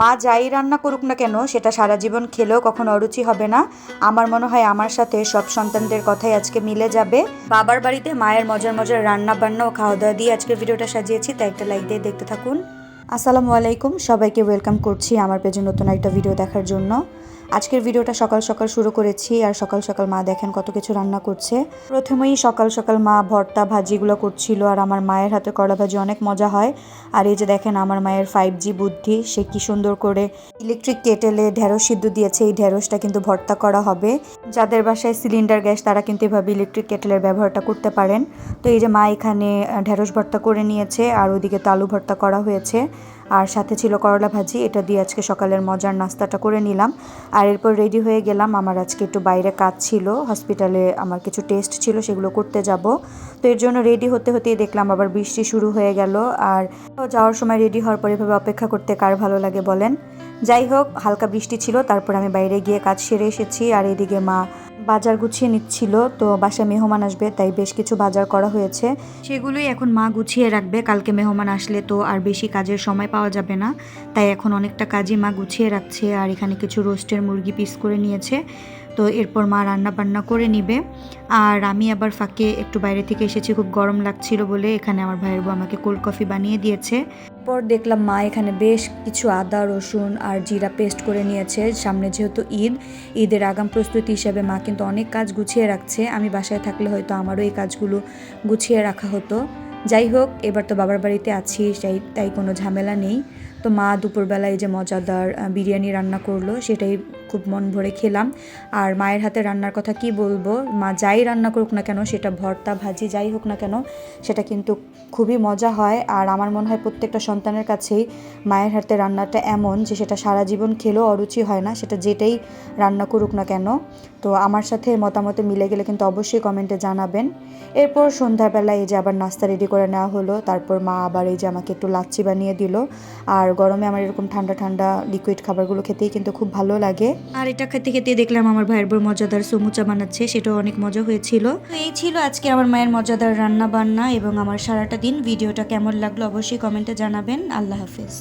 মা যাই রান্না করুক না কেন, সেটা সারা জীবন খেলেও কখনো অরুচি হবে না। আমার মনে হয় আমার সাথে সব সন্তানদের কথাই আজকে মিলে যাবে। বাবার বাড়িতে মায়ের মজার মজার রান্না বান্না ও খাওয়া দাওয়া দিয়ে আজকে ভিডিওটা সাজিয়েছি, তাই একটা লাইক দিয়ে দেখতে থাকুন। আসসালামু আলাইকুম, সবাইকে ওয়েলকাম করছি আমার পেজে নতুন একটা ভিডিও দেখার জন্য। আজকের ভিডিওটা সকাল সকাল শুরু করেছি আর সকাল সকাল মা দেখেন কত কিছু রান্না করছে। প্রথমেই সকাল সকাল মা ভর্তা ভাজিগুলো করছিল আর আমার মায়ের হাতে করলা ভাজি অনেক মজা হয়। আর এই যে দেখেন আমার মায়ের ফাইভ জি বুদ্ধি, সে কি সুন্দর করে ইলেকট্রিক কেটেলে ঢেঁড়স সিদ্ধ দিয়েছে, এই ঢেঁড়সটা কিন্তু ভর্তা করা হবে। যাদের বাসায় সিলিন্ডার গ্যাস, তারা কিন্তু এভাবে ইলেকট্রিক কেটেলের ব্যবহারটা করতে পারেন। তো এই যে মা এখানে ঢেঁড়স ভর্তা করে নিয়েছে আর ওদিকে তো আলু ভর্তা করা হয়েছে। আর সাথে ছিল করলা ভাজি, এটা দিয়ে আজকে সকালের মজার নাস্তাটা করে নিলাম। আর এরপর রেডি হয়ে গেলাম, আমার আজকে একটু বাইরে কাজ ছিল হসপিটালে আমার কিছু টেস্ট ছিল, সেগুলো করতে যাব। তো এর জন্য রেডি হতে হতেই দেখলাম আবার বৃষ্টি শুরু হয়ে গেল, আর যাওয়ার সময় রেডি হওয়ার পর এভাবে অপেক্ষা করতে কার ভালো লাগে বলেন? যাই হোক, হালকা বৃষ্টি ছিল, তারপর আমি বাইরে গিয়ে কাজ সেরে এসেছি, আর এদিকে মা বাজার গুছিয়ে নিচ্ছিল, তো বাসায় মেহমান আসবে, তাই বেশ কিছু বাজার করা হয়েছে। সেগুলোই এখন মা গুছিয়ে রাখবে, কালকে মেহমান আসলে তো আর বেশি কাজের সময় পাওয়া যাবে না। তাই এখন অনেকটা কাজই মা গুছিয়ে রাখছে, আর এখানে কিছু রোস্টের মুরগি পিস করে নিয়েছে। তো এরপর মা রান্না বান্না করে নিবে। আর আমি আবার ফাঁকে একটু বাইরে থেকে এসেছি, খুব গরম লাগছিল বলে এখানে আমার ভাইয়ের বউ আমাকে কোল্ড কফি বানিয়ে দিয়েছে। পর দেখলাম মা এখানে বেশ কিছু আদা, রসুন আর জিরা পেস্ট করে নিয়েছে। সামনে যেহেতু ঈদ, ঈদের আগাম প্রস্তুতি হিসাবে মা কিন্তু অনেক কাজ গুছিয়ে রাখছে। আমি বাসায় থাকলে হয়তো আমারও এই কাজগুলো গুছিয়ে রাখা হতো। যাই হোক, এবার তো বাবার বাড়িতে আছি তাই তাই কোনো ঝামেলা নেই। তো মা দুপুরবেলায় যে মজাদার বিরিয়ানি রান্না করল, সেটাই খুব মন ভরে খেলাম। আর মায়ের হাতে রান্নার কথা কি বলব? মা যাই রান্না করুক না কেন, সেটা ভর্তা, ভাজি, যাই হোক না কেন, সেটা কিন্তু খুবই মজা হয়। আর আমার মনে হয় প্রত্যেকটা সন্তানের কাছেই মায়ের হাতে রান্নাটা এমন যে সেটা সারা জীবন খেলেও অরুচি হয় না, সেটা যেটাই রান্না করুক না কেন। তো আমার সাথে মতামতে মিলে গেলে কিন্তু অবশ্যই কমেন্টে জানাবেন। এরপর সন্ধ্যাবেলায় এই যে আবার নাস্তা রেডি করে নেওয়া হলো, তারপর মা আবার এই যে আমাকে একটু লাচ্ছি বানিয়ে দিল। আর গরমে আমার এরকম ঠান্ডা ঠান্ডা লিকুইড খাবারগুলো খেতেই কিন্তু খুব ভালো লাগে। আর এটা খেতে খেতে দেখলাম আমার ভাইয়ের বউ মজাদার সমুচা বানাচ্ছে, সেটাও অনেক মজা হয়েছিল। তো এই ছিল আজকে আমার মায়ের মজাদার রান্না বান্না এবং আমার সারাটা দিন। ভিডিওটা কেমন লাগল অবশ্যই কমেন্টে জানাবেন। আল্লাহ হাফিজ।